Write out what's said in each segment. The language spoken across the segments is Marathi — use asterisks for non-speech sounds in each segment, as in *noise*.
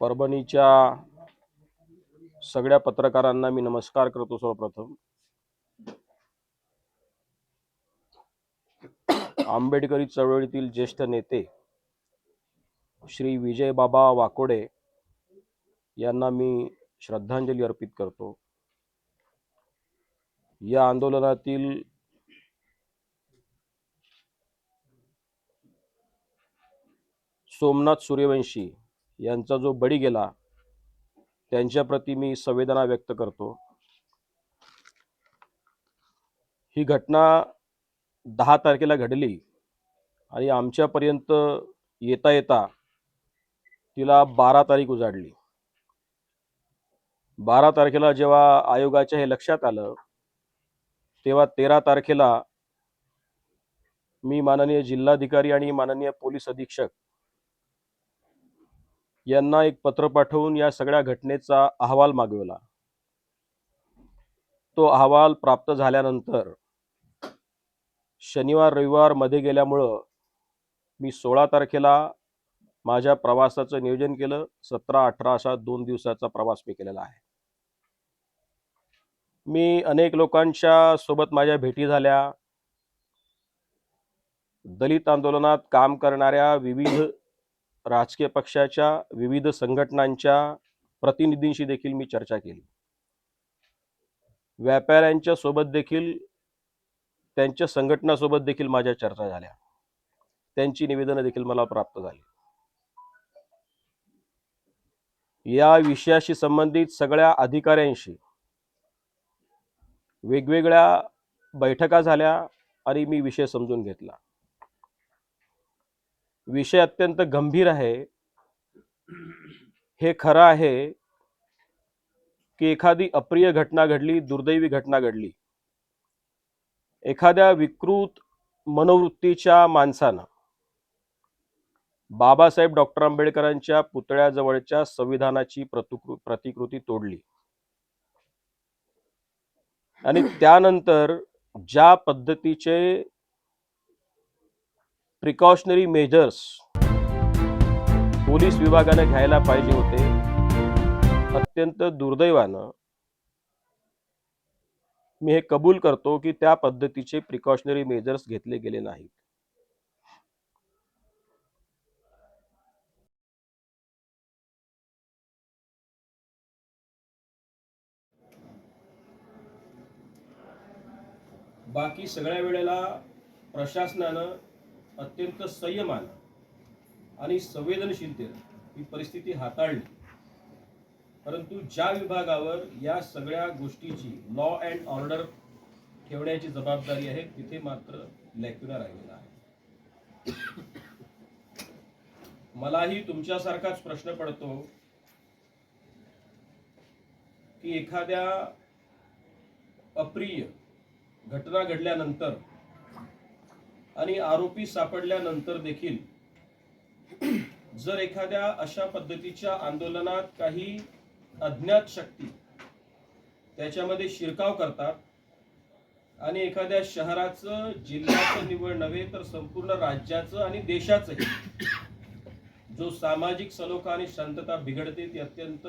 परभणीच्या सगळ्या पत्रकारांना मी नमस्कार करतो सर्वप्रथम. आंबेडकरी चळवळीतील ज्येष्ठ नेते श्री विजय बाबा वाकोडे यांना मी श्रद्धांजली अर्पित करतो. या आंदोलनातील सोमनाथ सूर्यवंशी यांचा जो बळी गेला त्यांच्याप्रती मी संवेदना व्यक्त करतो. ही घटना दहा तारखेला घडली आणि आमच्यापर्यंत येता येता तिला बारा तारीख उजाडली. बारा तारखेला जेव्हा आयोगाच्या हे लक्षात आलं तेव्हा तेरा तारखेला मी माननीय जिल्हाधिकारी आणि माननीय पोलीस अधीक्षक यांना एक पत्र पाठवून या सगळ्या घटनेचा अहवाल मागवला. तो अहवाल प्राप्त झाल्यानंतर शनिवार रविवारमध्ये गेल्यामुळं मी सोळा तारखेला माझ्या प्रवासाचं नियोजन केलं. सतरा अठरा असा दोन दिवसाचा प्रवास मी केलेला आहे. मी अनेक लोकांच्या सोबत माझ्या भेटी झाल्या. दलित आंदोलनात काम करणाऱ्या विविध राजकीय पक्षाच्या विविध संघटनांच्या प्रतिनिधींशी देखील मी चर्चा केली. व्यापाऱ्यांच्या सोबत देखील त्यांच्या संघटनासोबत देखील माझ्या चर्चा झाल्या. त्यांची निवेदनं देखील मला प्राप्त झाली. या विषयाशी संबंधित सगळ्या अधिकाऱ्यांशी वेगवेगळ्या बैठका झाल्या आणि मी विषय समजून घेतला. विषय अत्यंत गंभीर आहे. हे खरं आहे की एखादी अप्रिय घटना घडली दुर्दैवी घटना घडली. एखाद्या विकृत मनोवृत्तीच्या माणसानं बाबासाहेब डॉक्टर आंबेडकरांच्या पुतळ्याजवळच्या संविधानाची प्रतिकृ प्रतिकृती तोडली. आणि त्यानंतर ज्या पद्धतीचे प्रिकॉशनरी मेजर्स पोलीस विभागाने घ्यायला पाहिजे होते. अत्यंत दुर्दैवानं मी हे कबूल करतो की त्या पद्धतीचे प्रिकॉशनरी मेजर्स घेतले गेले नाहीत. बाकी सगळ्या वेळेला प्रशासनानं अत्यंत संयमानं आणि संवेदनशीलतेनं ही परिस्थिती हाताळली. परंतु ज्या विभागावर या सगळ्या गोष्टीची लॉ अँड ऑर्डर ठेवण्याची जबाबदारी आहे तिथे मात्र लॅक्युना राहिलेला आहे. मलाही तुमच्यासारखाच प्रश्न पडतो की एखाद्या अप्रिय घटना घडल्यानंतर आणि आरोपी सापडल्यानंतर देखील *clears throat* जर एखाद्या अशा पद्धतीच्या आंदोलनात काही अज्ञात शक्ती त्याच्यामध्ये शिरकाव करतात आणि एखाद्या शहराचं जिल्ह्याचं निवड नव्हे तर संपूर्ण राज्याचं आणि देशाचंही जो सामाजिक सलोखा आणि शांतता बिघडते ती अत्यंत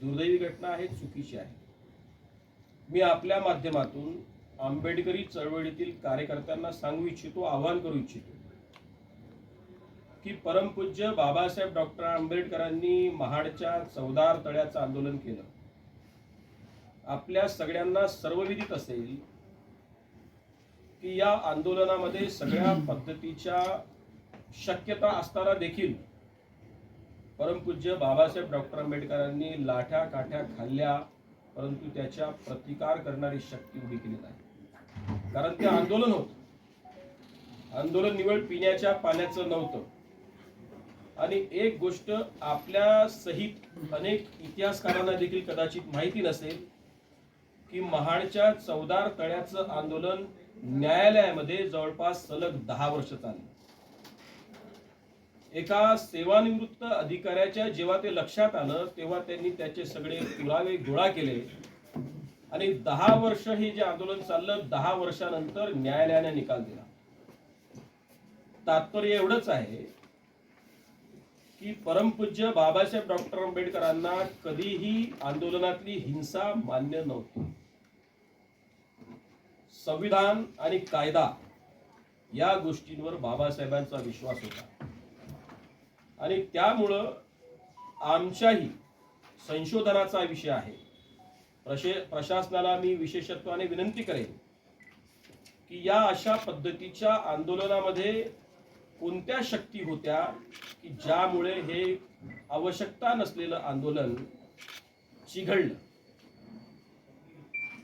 दुर्दैवी घटना आहे चुकीची आहे. मी आपल्या माध्यमातून आंबेडकरी चळवळीतील कार्यकर्त्यांना सांगू इच्छितो आवाहन करू इच्छितो की परमपूज्य बाबासाहेब डॉक्टर आंबेडकरांनी महाडच्या चौदार तळ्याचं आंदोलन केलं. आपल्या सगळ्यांना सर्वविदित असेल की या आंदोलनामध्ये सगळ्या *clears throat* पद्धतीच्या शक्यता असताना देखील परमपूज्य बाबासाहेब डॉक्टर आंबेडकरांनी लाठ्या काठ्या खाल्ल्या परंतु त्याच्या प्रतिकार करणारी शक्ती उभी केली नाही. कारण ते आंदोलन होत. आंदोलन निवड पिण्याच्या पाण्याचं नव्हतं. आणि एक गोष्ट आपल्या सहित अनेक इतिहासकारांना देखील कदाचित माहिती नसेल की महाडच्या चौदार तळ्याचं आंदोलन न्यायालयामध्ये जवळपास सलग दहा वर्ष चालले. एका सेवानिवृत्त अधिकाऱ्याच्या जेव्हा ते लक्षात आलं तेव्हा त्यांनी त्याचे सगळे पुरावे गोळा केले. आणि दहा वर्ष हे जे आंदोलन चाललं दहा वर्षानंतर न्यायालयाने निकाल दिला. तात्पर्य एवढंच आहे की परमपूज्य बाबासाहेब डॉक्टर आंबेडकरांना कधीही आंदोलनातली हिंसा मान्य नव्हती. संविधान आणि कायदा या गोष्टींवर बाबासाहेबांचा विश्वास होता. आणि त्यामुळं आमच्याही संशोधनाचा विषय आहे. प्रशे प्रशासनाला मी विशेषत्वाने विनंती करेन की या अशा पद्धतीच्या आंदोलनामध्ये कोणत्या शक्ती होत्या की ज्यामुळे हे आवश्यकता नसलेलं आंदोलन चिघळलं?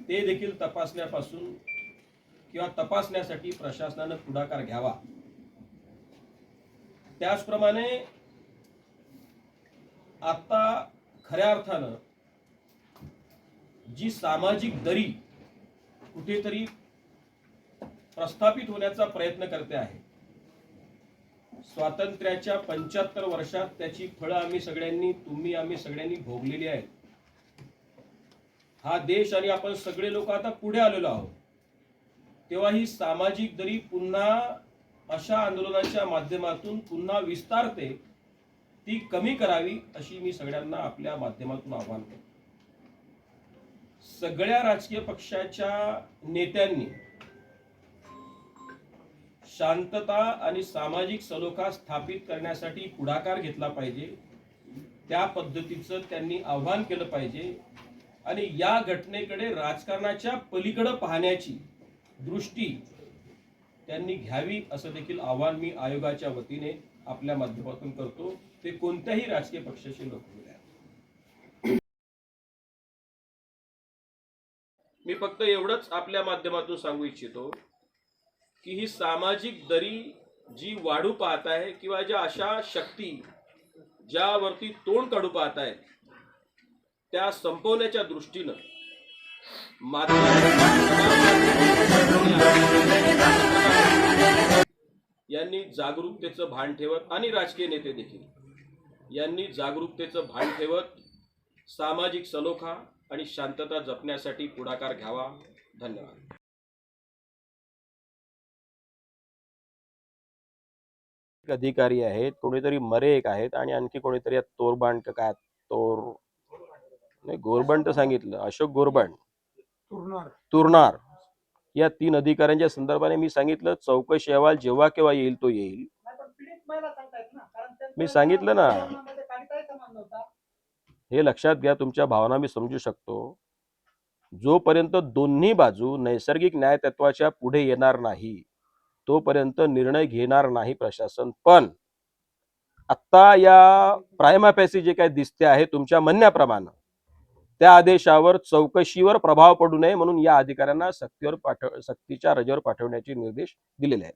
ते देखील तपासण्यापासून किंवा तपासण्यासाठी प्रशासनानं पुढाकार घ्यावा. त्याचप्रमाणे आता खऱ्या अर्थानं जी सामाजिक दरी कुठेतरी प्रस्थापित होण्याचा प्रयत्न करते आहे. स्वातंत्र्याच्या पंच्याहत्तर वर्षात त्याची फळं आम्ही सगळ्यांनी तुम्ही आम्ही सगळ्यांनी भोगलेली आहेत. हा देश आणि आपण सगळे लोक आता पुढे आलेलो आहोत. तेव्हा ही सामाजिक दरी पुन्हा अशा आंदोलनाच्या माध्यमातून पुन्हा विस्तारते ती कमी करावी अशी मी सगळ्यांना आपल्या माध्यमातून आव्हान करतो. सगळ्या राजकीय पक्षाच्या नेत्यांनी शांतता आणि सामाजिक सलोखा स्थापित करण्यासाठी पुढाकार घेतला पाहिजे. त्या पद्धतीचं त्यांनी आव्हान केलं पाहिजे. आणि या घटनेकडे राजकारणाच्या पलीकडे पाहण्याची दृष्टी त्यांनी घ्यावी असं देखील आव्हान मी आयोगाच्या वतीने आपल्या माध्यमातून करतो. ते कोणत्याही राजकीय पक्षाचे लोक मी फक्त एवढंच आपल्या माध्यमातून सांगू इच्छितो की ही सामाजिक दरी जी वाढू पाहत आहे किंवा ज्या अशा शक्ती ज्यावरती तोंड काढू पाहत आहेत त्या संपवण्याच्या दृष्टीनं यांनी जागरूकतेचं भान ठेवत आणि राजकीय नेते देखील यांनी जागरूकतेचं भान ठेवत सामाजिक सलोखा आणि शांतता जपण्यासाठी पुढाकार घ्यावा. धन्यवाद. अधिकारी आहेत कोणीतरी मरे एक आहेत आणि आणखी कोणीतरी का काय? तोर नाही गोरबण तर सांगितलं. अशोक गोरबण तुरणार तुरणार या तीन अधिकाऱ्यांच्या संदर्भाने मी सांगितलं चौकशी अहवाल जेव्हा केव्हा येईल तो येईल. मी सांगितलं ना. आंदोलनामध्ये काहीतरी संबंध होता. हे लक्षात घ्या तुमच्या भावना मी समजू शकतो. जोपर्यंत दोन्ही बाजू नैसर्गिक न्यायतत्वाच्या पुढे येणार नाही तोपर्यंत निर्णय घेणार नाही प्रशासन. पण आत्ता या प्रायमापॅसी जे काय दिसते आहे तुमच्या म्हणण्याप्रमाणे त्या आदेशावर चौकशीवर प्रभाव पडू नये म्हणून या अधिकाऱ्यांना सक्तीवर पाठव सक्तीच्या रजेवर पाठवण्याचे निर्देश दिलेले आहेत.